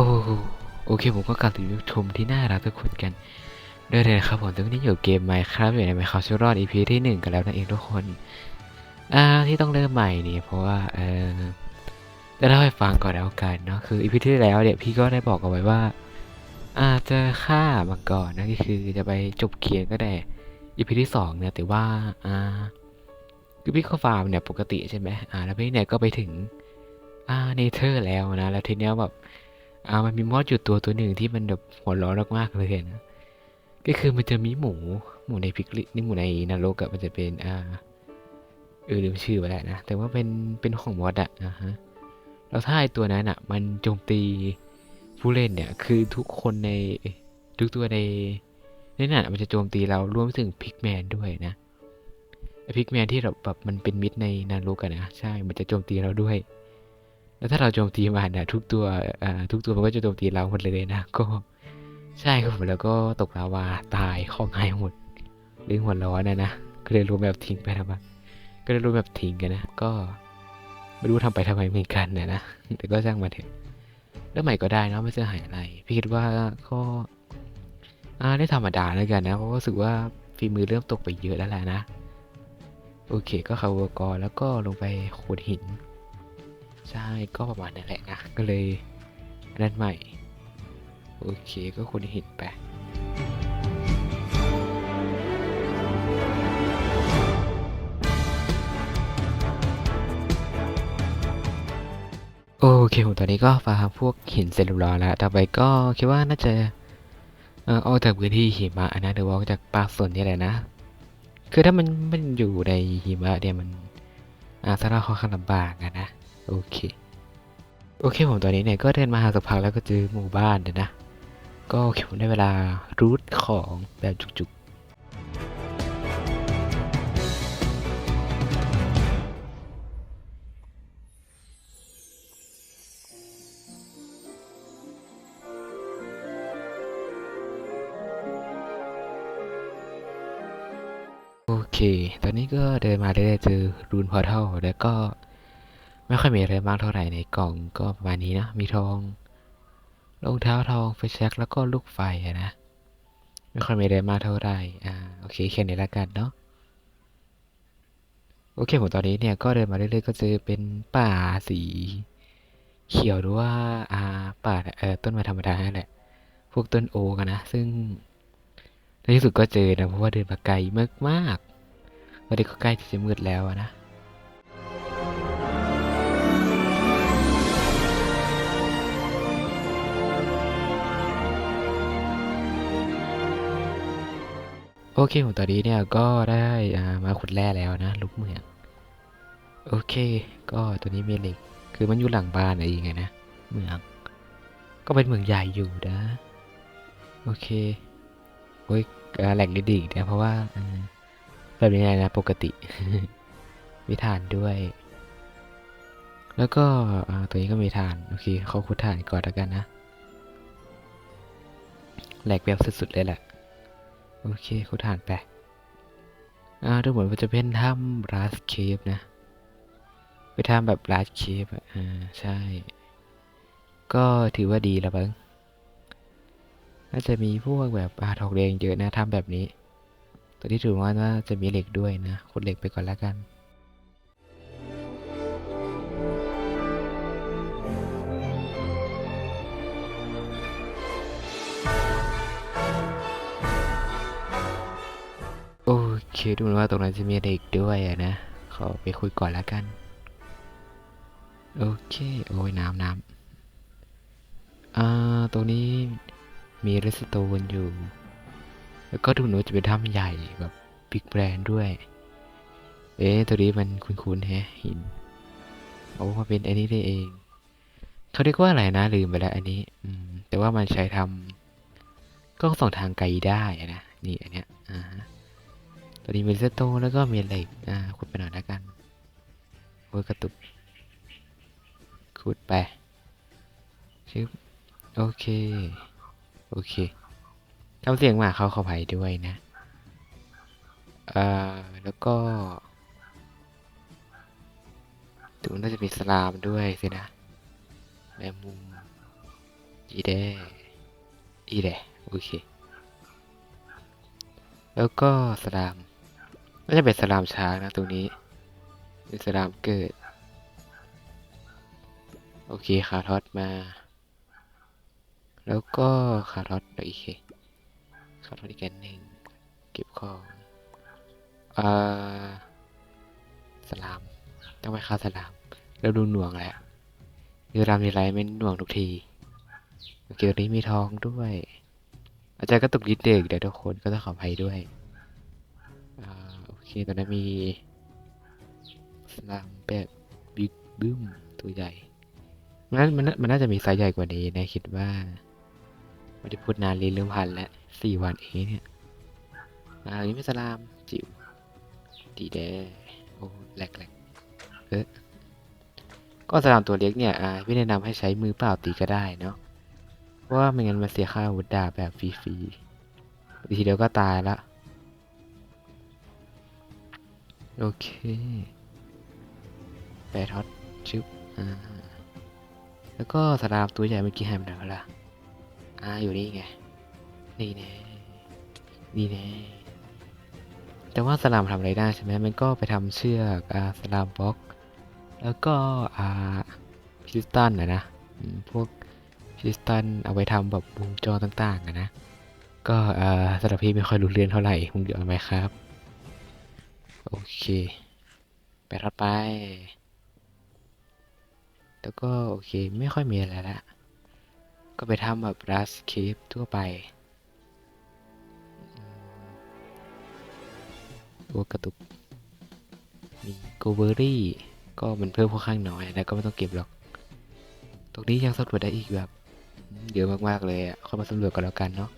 โอ้โอเคผมก็กลับถึงชมที่น่ารักทุกคนกันด้วยเลยนะครับผมตอนนี้อยู่เกมไมค์ครับอยู่ในไมค์ครับชิรอด EP ที่หนึ่งกันแล้วนั่นเองทุกคนอ่าที่ต้องเริ่มใหม่นี่เพราะว่าเออจะเล่าให้ฟังก่อนแล้วกันเนาะคือ EP ที่แล้วเนี่ยพี่ก็ได้บอกเอาไว้ว่า อาจจะฆ่ามังกรนะก็คือจะไปจบเขียนก็ได้ EP ที่สองเนี่ยแต่ว่าอ่าคือพี่ก็ฟาร์มเนี่ยปกติใช่ไหมอ่าแล้วพี่เนี่ยก็ไปถึงอ่าเนเธอร์แล้วนะแล้วทีเนี้ยแบบ อ่ามันมีมอดอยู่ตัวตัวหนึ่งที่มันแบบหัวร้อนมากๆเลยนะก็คือมันจะมีหมูหมูในพิกลินี่หมูในนรกอะมันจะเป็นอ่าเออลืมชื่อไปแล้วนะแต่ว่าเป็นเป็นของมอดอะนะฮะแล้วถ้าไอตัวนั้นอะมันโจมตีผู้เล่นเนี่ยคือทุกคนในทุกตัวในในนั้นอะมันจะโจมตีเรารวมถึงพิกแมนด้วยนะพิกแมนที่เราแบบมันเป็นมิดในนรกอะนะใช่มันจะโจมตีเราด้วย แล้วถ้าเราโจมตีมันนะทุกตัวทุกตัวมันก็จะโจมตีเราหมดเลยนะ ก็ใช่ครับผมแล้วก็ตกลาวาตายข้องหายหมดเรื่องหัวร้อนนะนะก็เลยรู้แบบทิ้งไปทำไมก็เลยรู้แบบทิ้งกันนะก็ไม่รู้ทำไปทำไมเหมือนกันนะนะแต่ก็ช่างมาเถอะแล้วใหม่ก็ได้นะไม่เสียหายอะไร พี่คิดว่าก็อ่าได้ธรรมดาแล้วกันนะเพราะว่ารู้สึกว่าฝีมือเริ่มตกไปเยอะแล้วแหละนะ โอเคก็เข้าวกรแล้วก็ลงไปขุดหิน ใช่ก็ประมาณนั้นแหละนะ ก็เลยนนั้นใหม่ โอเคก็คุณเห็นไปโอเคผมตอนนี้ก็ฟาร์มพวกหินเสร็จเรียบร้อยแล้ว ต่อไปก็คิดว่าน่าจะเออออกจากพื้นที่หิมะนะหรือว่าออกจากป่าส่วนนี่แหละนะ คือถ้ามันมันอยู่ในหิมะเนี่ยมันอาสาระค่อนข้างลำบากอะนะ โอเค โอเคผมตอนนี้เนี่ยก็เดินมาหาสักพักแล้วก็เจอหมู่บ้านเนี่ยนะ ก็เคผมได้เวลารูทของแบบจุกๆโอเค ตอนนี้ก็เดินมาเรื่อยๆเจอรูนพอร์ทัลแล้วก็ ไม่ค่อยมีอะไรมากเท่าไหร่ในกล่องก็ประมาณนี้นะ มีทองรองเท้าทองไฟแช็กแล้วก็ลูกไฟนะ ไม่ค่อยมีอะไรมากเท่าไหร่อ่าโอเคแค่นี้ละกันเนาะโอเคผมตอนนี้เนี่ยก็เดินมาเรื่อยๆก็เจอเป็นป่าสี เขียวหรือว่าอ่าป่าเอ่อต้นไม้ธรรมดาแหละพวกต้นโอกนะซึ่งในที่สุดก็เจอนะเพราะว่าเดินมาไกลมากๆวันนี้ก็ใกล้จะมืดแล้วนะ โอเคผมตอนนี้เนี่ยก็ได้อ่ามาขุดแร่แล้วนะลูกเมืองโอเค ก็ตัวนี้มีเหล็ก คือมันอยู่หลังบ้านอะไรยังไงนะเมืองก็เป็นเมืองใหญ่อยู่นะ โอเคโอ้ยแหลกนิดดีนะเพราะว่าแบบนี้นะปกติมีฐานด้วย แล้วก็ตัวนี้ก็มีฐาน โอเคเขาขุดฐานก่อนแล้วกันนะแหลกแบบสุดๆเลยแหละ โอเคขุดฐานไป อ่าดูเหมือนว่าจะเป็นถ้ำราสเคปนะ ไปทำแบบราสเคปอ่า ใช่ ก็ถือว่าดีแล้วบ้างน่าจะมีพวกแบบอาทองแดงเยอะนะทำแบบนี้ ตัวที่ถือว่าน่าจะมีเหล็กด้วยนะขุดเหล็กไปก่อนแล้วกัน คดูเหมือนว่าตรงนั้นจะมีเด็กด้วยนะขอไปคุยก่อนแล้วกัน โอเค โอ้ยน้ำน้ำอ่าตรงนี้มีเรสโตนอยู่ แล้วก็ดูหนว่าจะเป็นถ้ำใหญ่แบบบิ๊กแบรนด์ด้วย เอ๊ะตัวนี้มันคุ้นๆแฮะหินโอ้มาเป็นอันนี้ได้เอง เขาเรียกว่าอะไรนะลืมไปแล้วอันนี้ อืม แต่ว่ามันใช้ทำกล้องส่องทางไกลได้นะ นี่อันเนี้ยอ่า ตัวนี้มีเซตโตแล้วก็มีเหล็กอ่าขุดไปหน่อยแล้วกันโอ้ยกระตุกขุดไปชึบโอเค โอเคทำเสียงหมาเขาขอภัยด้วยนะอ่าแล้วก็ดูน่าจะมีสลามด้วยสินะแมงมุมอีเดอีเดโอเค แล้วก็สลาม น่าจะเป็นสลามช้างนะตรงนี้ เป็นสลามเกิด โอเคคาทอสมา แล้วก็คาทอสโอเคคาทอสอีกอันหนึ่งเก็บของอ่าสลามต้องไปฆ่าสลามแล้วดูหน่วงแหละมีรามมีไรไม่หน่วงทุกทีโอเคตรงนี้มีทองด้วย อาจารย์ก็ตกยิดเด็กเดี๋ยวทุกคนก็ต้องขออภัยด้วย เคตอนนั้มีสลามแบบบิ๊กบึ้มตัวใหญ่ มันน่ามันน่ามันน่าจะมีไซส์ใหญ่กว่านี้นะคิดว่าไม่ได้พูดนานเลยเรื่องพันแล้วสี่วันเองเนี่ยอ่าอันนี้เป็นสลามจิ๋วดีแดโอ้แหลกแหลกเออก็สลามตัวเล็กเนี่ยอ่าพี่แนะนำให้ใช้มือเปล่าตีก็ได้เนาะเพราะว่าไม่งั้นมันเสียค่าวุธดาแบบฟรีๆทีเดียวก็ตายละ โอเคแปดท็อตชึบอ่าแล้วก็สลามตัวใหญ่เมื่อกี้หายไปไหนวะล่ะอ่าอยู่นี่ไงนี่แน่นี่แน่แต่ว่าสลามทำอะไรได้ใช่ไหมมันก็ไปทำเชือกอ่าสลามบล็อก แล้วก็อ่าพิสตันนะนะอืมพวกพิสตันเอาไว้ทำแบบวงจรต่างๆนะก็อ่อสำหรับพี่ไม่ค่อยรู้เรื่องเท่าไหร่คงเดี๋ยวไหมครับ โอเค ไปทัดไป แล้วก็โอเคไม่ค่อยมีอะไรละก็ไปทำแบบรัสเคปทั่วไป ตัวกระตุก มีโกเบอรี่ ก็มันเพิ่มค่อนข้างน้อยนะก็ไม่ต้องเก็บหรอก ตรงนี้ยังสำรวจได้อีกแบบเยอะมากๆเลยอะเข้ามาสำรวจกันแล้วกันเนาะ